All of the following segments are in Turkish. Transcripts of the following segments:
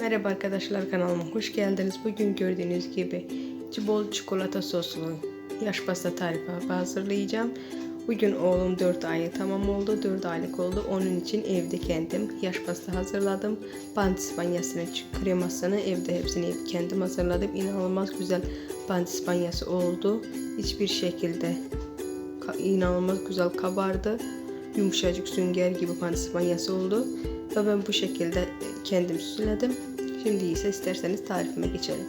Merhaba arkadaşlar kanalıma hoş geldiniz. Bugün gördüğünüz gibi bol çikolata soslu yaş pasta tarifi hazırlayacağım. Bugün oğlum 4 ayı tamam oldu. 4 aylık oldu. Onun için evde kendim yaş pasta hazırladım. Pandispanyasını, kremasını evde hepsini kendim hazırladım. İnanılmaz güzel pandispanyası oldu. Hiçbir şekilde inanılmaz güzel kabardı. Yumuşacık sünger gibi pandispanyası oldu. Ve ben bu şekilde kendim süsledim. Şimdi ise isterseniz tarifime geçelim.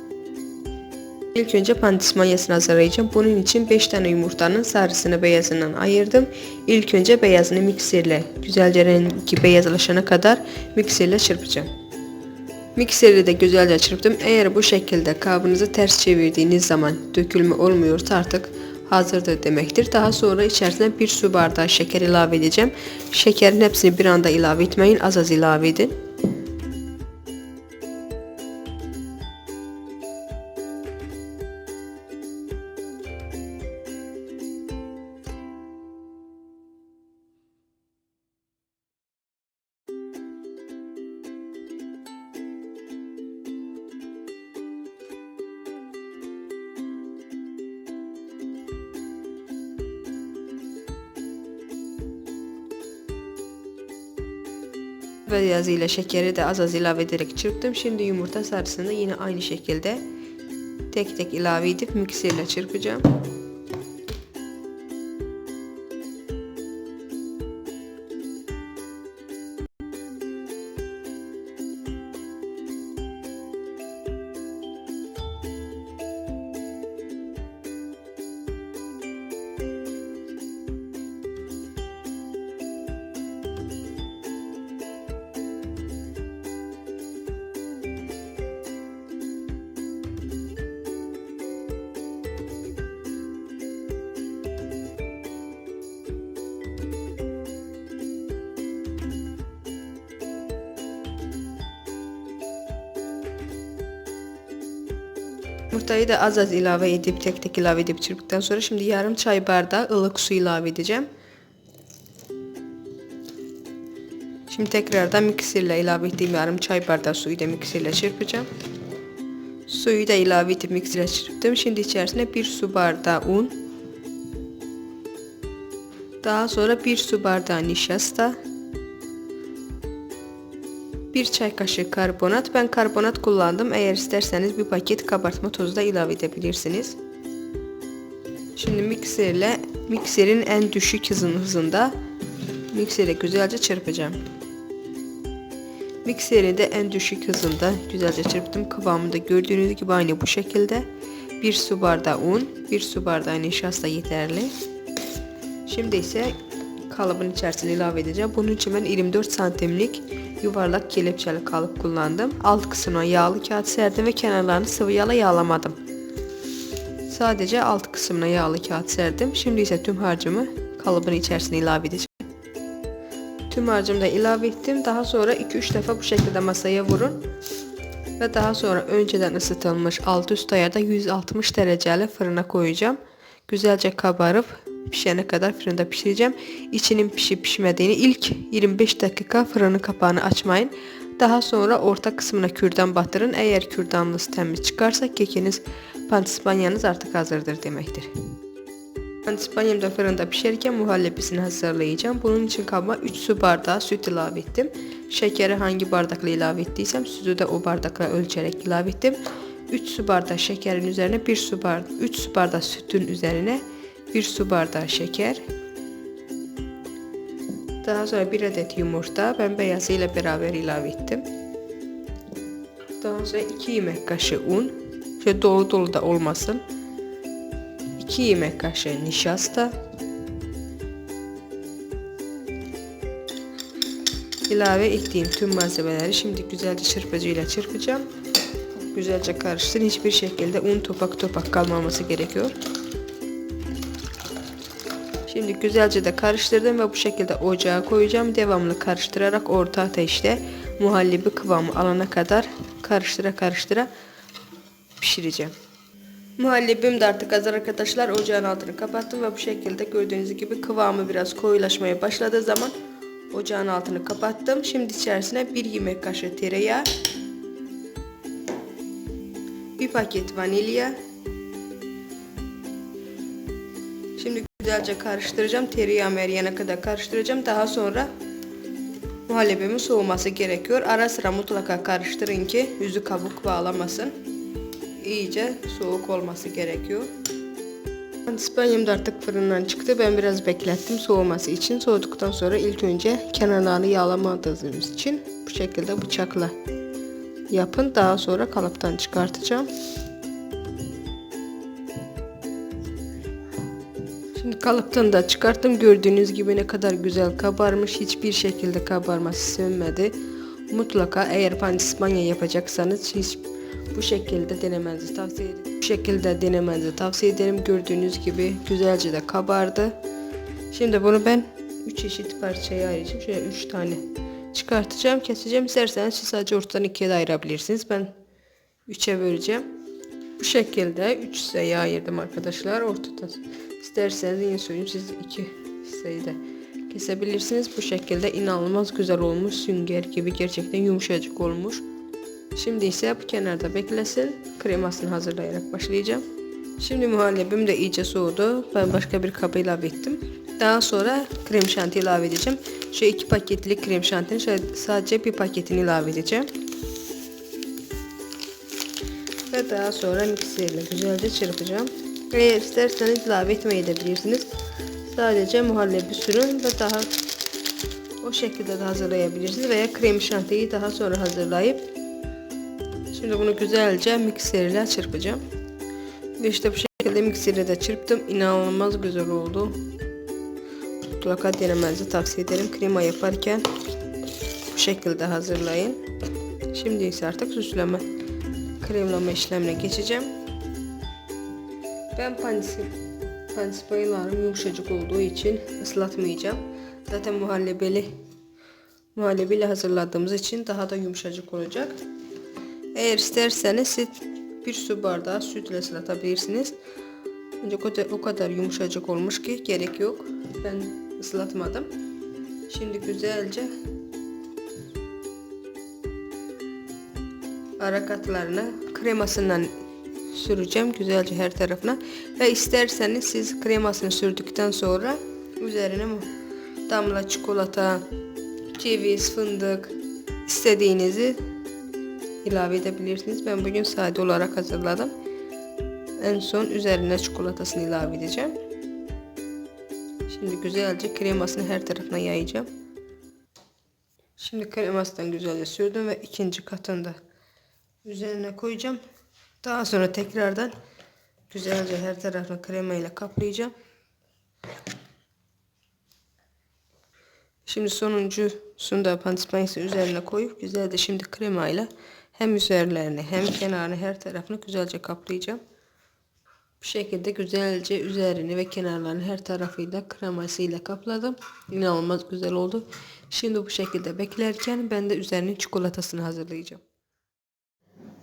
İlk önce pandismanyasını hazırlayacağım. Bunun için 5 tane yumurtanın sarısını beyazından ayırdım. İlk önce beyazını mikserle güzelce rengi beyazlaşana kadar mikserle çırpacağım. Mikseri de güzelce çırptım. Eğer bu şekilde kabınızı ters çevirdiğiniz zaman dökülme olmuyorsa artık hazırdır demektir. Daha sonra içerisine bir su bardağı şeker ilave edeceğim. Şekerin hepsini bir anda ilave etmeyin. Az az ilave edin. Yazıyla şekeri de az az ilave ederek çırptım. Şimdi yumurta sarısını yine aynı şekilde tek tek ilave edip mikserle çırpacağım. Yumurtayı da az az ilave edip tek tek ilave edip çırptıktan sonra şimdi yarım çay bardağı ılık su ilave edeceğim. Şimdi tekrardan mikserle ilave ettiğim yarım çay bardağı suyu da mikserle çırpacağım. Suyu da ilave edip mikserle çırptım. Şimdi içerisine bir su bardağı un. Daha sonra bir su bardağı nişasta. 1 çay kaşığı karbonat. Ben karbonat kullandım. Eğer isterseniz bir paket kabartma tozu da ilave edebilirsiniz. Şimdi mikserle mikserin en düşük hızın hızında miksere güzelce çırpacağım. Mikseri de en düşük hızında güzelce çırptım. Kıvamında gördüğünüz gibi aynı bu şekilde. 1 su bardağı un, 1 su bardağı nişasta yeterli. Şimdi ise kalıbın içerisine ilave edeceğim. Bunun için ben 24 santimlik yuvarlak kelepçeli kalıp kullandım. Alt kısmına yağlı kağıt serdim ve kenarlarını sıvı yağla yağlamadım. Sadece alt kısmına yağlı kağıt serdim. Şimdi ise tüm harcımı kalıbın içerisine ilave edeceğim. Tüm harcımı da ilave ettim. Daha sonra 2-3 defa bu şekilde masaya vurun. Ve daha sonra önceden ısıtılmış alt üst ayarda 160 dereceli fırına koyacağım. Güzelce kabarıp pişene kadar fırında pişireceğim. İçinin pişip pişmediğini ilk 25 dakika fırının kapağını açmayın. Daha sonra orta kısmına kürdan batırın. Eğer kürdanınız temiz çıkarsa kekiniz pantispanyanız artık hazırdır demektir. Pantispanyam da fırında pişerken muhallebisini hazırlayacağım. Bunun için kaba 3 su bardağı süt ilave ettim. Şekeri hangi bardakla ilave ettiysem sütü de o bardakla ölçerek ilave ettim. 3 su bardağı şekerin üzerine 1 su bardağı 3 su bardağı sütün üzerine 1 su bardağı şeker. Daha sonra 1 adet yumurta ben beyazı ile beraber ilave ettim. Daha sonra 2 yemek kaşığı un. Şöyle dolu dolu da olmasın. 2 yemek kaşığı nişasta. İlave ettiğim tüm malzemeleri şimdi güzelce çırpıcıyla çırpacağım. Güzelce karıştırın. Hiçbir şekilde un topak topak kalmaması gerekiyor. Şimdi güzelce de karıştırdım ve bu şekilde ocağa koyacağım. Devamlı karıştırarak orta ateşte muhallebi kıvamı alana kadar karıştıra karıştıra pişireceğim. Muhallebim de artık hazır arkadaşlar. Ocağın altını kapattım ve bu şekilde gördüğünüz gibi kıvamı biraz koyulaşmaya başladığı zaman ocağın altını kapattım. Şimdi içerisine bir yemek kaşığı tereyağı bir paket vanilya. Güzelce karıştıracağım. Tereyağım eriyene kadar karıştıracağım. Daha sonra muhallebimin soğuması gerekiyor. Ara sıra mutlaka karıştırın ki yüzü kabuk bağlamasın. İyice soğuk olması gerekiyor. İspanyam da artık fırından çıktı. Ben biraz beklettim soğuması için. Soğuduktan sonra ilk önce kenarlarını yağlamadığımız için bu şekilde bıçakla yapın. Daha sonra kalıptan çıkartacağım. Şimdi kalıptan da çıkarttım. Gördüğünüz gibi ne kadar güzel kabarmış. Hiçbir şekilde kabarması sönmedi. Mutlaka eğer pandispanya yapacaksanız hiç bu şekilde denemenizi tavsiye ederim. Bu şekilde denemenizi tavsiye ederim. Gördüğünüz gibi güzelce de kabardı. Şimdi bunu ben 3 eşit parçaya ayıracağım. Şöyle 3 tane çıkartacağım, keseceğim. İsterseniz siz sadece ortadan ikiye de ayırabilirsiniz. Ben 3'e böleceğim. Bu şekilde 3 hisseye ayırdım arkadaşlar. Ortada isterseniz yine söyleyeyim siz 2 hisseyi de kesebilirsiniz. Bu şekilde inanılmaz güzel olmuş. Sünger gibi gerçekten yumuşacık olmuş. Şimdi ise bu kenarda beklesin. Kremasını hazırlayarak başlayacağım. Şimdi muhallebim de iyice soğudu. Ben başka bir kaba ilave ettim. Daha sonra krem şanti ilave edeceğim. Şu iki paketlik krem şantinin sadece bir paketini ilave edeceğim. Ve daha sonra mikserle güzelce çırpacağım. Eğer isterseniz ilave etmeyi de bilirsiniz. Sadece muhallebi sürün ve daha o şekilde de hazırlayabilirsiniz. Veya krem şantiyi daha sonra hazırlayıp Şimdi bunu güzelce mikserle çırpacağım. Ve işte bu şekilde mikseri de çırptım. İnanılmaz güzel oldu. Mutlaka denemenizi tavsiye ederim. Krema yaparken bu şekilde hazırlayın. Şimdi ise artık süsleme kremlama işlemine geçeceğim. Ben panisip panisipayılarım yumuşacık olduğu için ıslatmayacağım. Zaten muhallebeli muhallebiyle hazırladığımız için daha da yumuşacık olacak. Eğer isterseniz siz bir su bardağı sütle ıslatabilirsiniz. Ancak o, da, o kadar yumuşacık olmuş ki gerek yok. Ben ıslatmadım. Şimdi güzelce ara katlarına kremasından süreceğim güzelce her tarafına ve isterseniz siz kremasını sürdükten sonra üzerine damla çikolata, ceviz, fındık istediğinizi ilave edebilirsiniz. Ben bugün sade olarak hazırladım. En son üzerine çikolatasını ilave edeceğim. Şimdi güzelce kremasını her tarafına yayacağım. Şimdi kremasından güzelce sürdüm ve ikinci katını da üzerine koyacağım. Daha sonra tekrardan güzelce her tarafını krema ile kaplayacağım. Şimdi sonuncu sunda pandispanyası üzerine koyup güzelce şimdi krema ile hem üzerlerini hem kenarını her tarafını güzelce kaplayacağım. Bu şekilde güzelce üzerini ve kenarlarını her tarafıyla kremasıyla kapladım. İnanılmaz güzel oldu. Şimdi bu şekilde beklerken ben de üzerinin çikolatasını hazırlayacağım.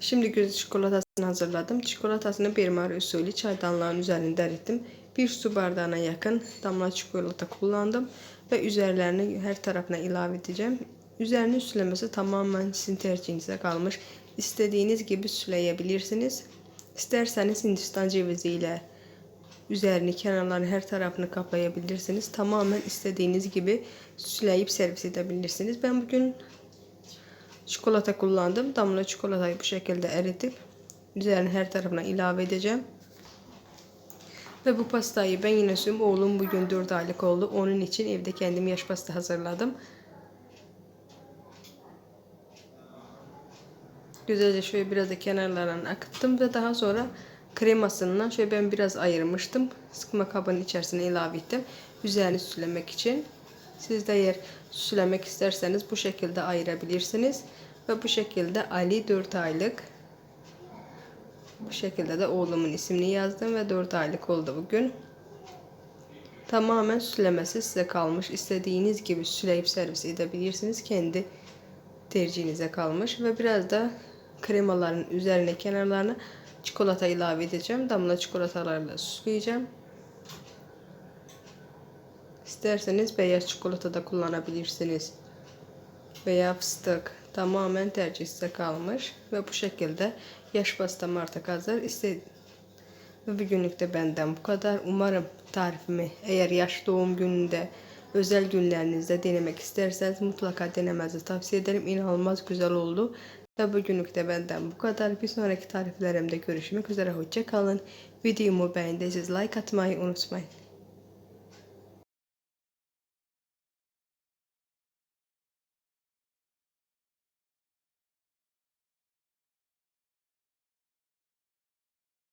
Şimdi göz çikolatasını hazırladım. Çikolatasını bir mara usulü çaydanlığın üzerinde erittim. Bir su bardağına yakın damla çikolata kullandım ve üzerlerini her tarafına ilave edeceğim. Üzerinin süslemesi tamamen sizin tercihinize kalmış. İstediğiniz gibi süsleyebilirsiniz. İsterseniz Hindistan cevizi ile üzerini, kenarlarını, her tarafını kaplayabilirsiniz. Tamamen istediğiniz gibi süsleyip servis edebilirsiniz. Ben bugün çikolata kullandım. Damla çikolatayı bu şekilde eritip üzerine her tarafına ilave edeceğim. Ve bu pastayı ben yine söyleyeyim. Oğlum bugün 4 aylık oldu. Onun için evde kendim yaş pasta hazırladım. Güzelce şöyle biraz da kenarlarını akıttım ve daha sonra kremasından şöyle ben biraz ayırmıştım. Sıkma kabının içerisine ilave ettim. Üzerini süslemek için. Siz de eğer süslemek isterseniz bu şekilde ayırabilirsiniz. Ve bu şekilde Ali 4 aylık. Bu şekilde de oğlumun ismini yazdım ve 4 aylık oldu bugün. Tamamen süslemesi size kalmış. İstediğiniz gibi süsleyip servis edebilirsiniz. Kendi tercihinize kalmış. Ve biraz da kremaların üzerine kenarlarına çikolata ilave edeceğim. Damla çikolatalarla süsleyeceğim. İsterseniz beyaz çikolata da kullanabilirsiniz. Veya fıstık. Tamamen tercih size kalmış. Ve bu şekilde yaş pastam artık hazır. İste ve bugünlük de benden bu kadar. Umarım tarifimi eğer yaş doğum gününde özel günlerinizde denemek isterseniz mutlaka denemenizi tavsiye ederim. İnanılmaz güzel oldu. Ve bugünlük de benden bu kadar. Bir sonraki tariflerimde görüşmek üzere. Hoşça kalın. Videomu beğendiyseniz like atmayı unutmayın.